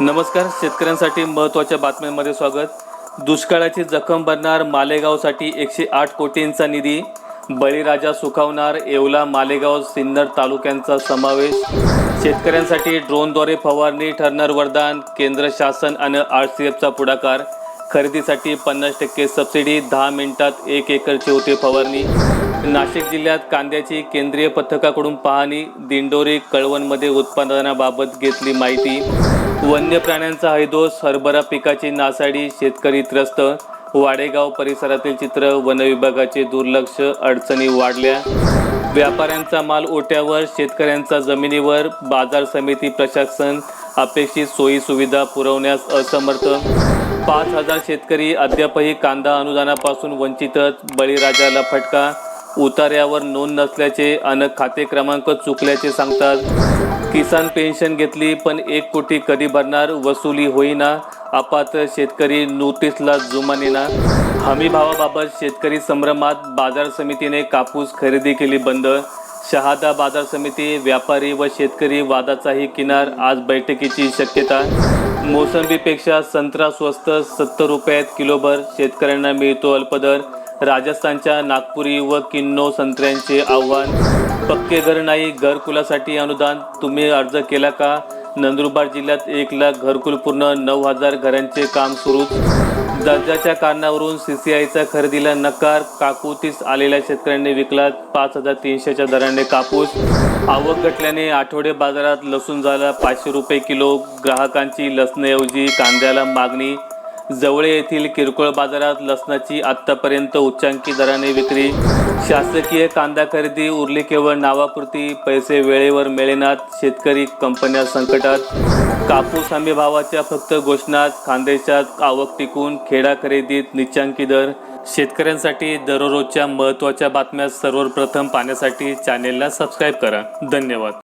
नमस्कार शेतकऱ्यांसाठी महत्त्वाच्या बातम्यांमध्ये स्वागत. दुष्काळाची जखम भरणार मालेगावसाठी एकशे आठ कोटींचा निधी. बळीराजा सुखावणार येवला मालेगाव सिन्नर तालुक्यांचा समावेश. शेतकऱ्यांसाठी ड्रोनद्वारे फवारणी ठरणार वरदान. केंद्र शासन आणि आर सी एफचा पुढाकार. खरेदीसाठी पन्नास टक्के सबसिडी दहा मिनिटात एक एकरची होते फवारणी. नाशिक जिल्ह्यात कांद्याची केंद्रीय पथकाकडून पाहणी दिंडोरी कळवणमध्ये उत्पादनाबाबत घेतली माहिती. वन्य प्राण्यांचा हैदोस हरभरा पिकाची नासाडी शेतकरी त्रस्त. वाडेगाव परिसरातील चित्र वन विभागाचे दुर्लक्ष अडचणी वाढल्या. व्यापाऱ्यांचा माल ओट्यावर शेतकऱ्यांचा जमिनीवर बाजार समिती प्रशासन अपेक्षित सोयी सुविधा पुरवण्यास असमर्थ. पाच हजार शेतकरी अद्यापही कांदा अनुदानापासून वंचितच बळीराजाला फटका उतार्यावर नोंद नसल्याचे अन खाते क्रमांक चुकल्याचे सांगतात. किसान पेन्शन घेतली पण एक कोटी कधी भरणार वसुली होईना. अपात्र शेतकरी नोटीसला जुमानेना हमी भावाबाबत शेतकरी संभ्रमात बाजार समितीने कापूस खरेदी केली बंद. शहादा बाजार समिती व्यापारी व शेतकरी वादाचाही किनार आज बैठकीची शक्यता. मोसंबीपेक्षा संत्रा स्वस्त सत्तर रुपयात किलोभर शेतकऱ्यांना मिळतो अल्पदर. राजस्थानच्या नागपुरी व किन्नो संत्र्यांचे आव्हान. पक्के घर नाही घरकुलासाठी अनुदान. तुम्ही अर्ज केला का? नंदुरबार जिल्ह्यात एक लाख घरकुल पूर्ण नऊ हजार घरांचे काम सुरू. दर्जाच्या कारणावरून सी सी आयचा खरेदीला नकार. काकुतीस आलेल्या शेतकऱ्यांनी विकला पाच हजार तीनशेच्या दराने कापूस. आवक घटल्याने आठवडे बाजारात लसूण झाला पाचशे रुपये किलो. ग्राहकांची लसणऐवजी कांद्याला मागणी. जवळे येथील किरकोळ बाजारात लसणाची आत्तापर्यंत उच्चांकी दराने विक्री. शासकीय कांदा खरेदी उरली केवळ नावापुरती पैसे वेळेवर मिळेनात शेतकरी कंपन्या संकटात. कापूस हमी भावाच्या फक्त घोषणात खांद्याच्या आवक टिकून खेडा खरेदीत निच्चांकी दर. शेतकऱ्यांसाठी दररोजच्या महत्त्वाच्या बातम्या सर्वप्रथम पाहण्यासाठी चॅनेलला सबस्क्राईब करा. धन्यवाद.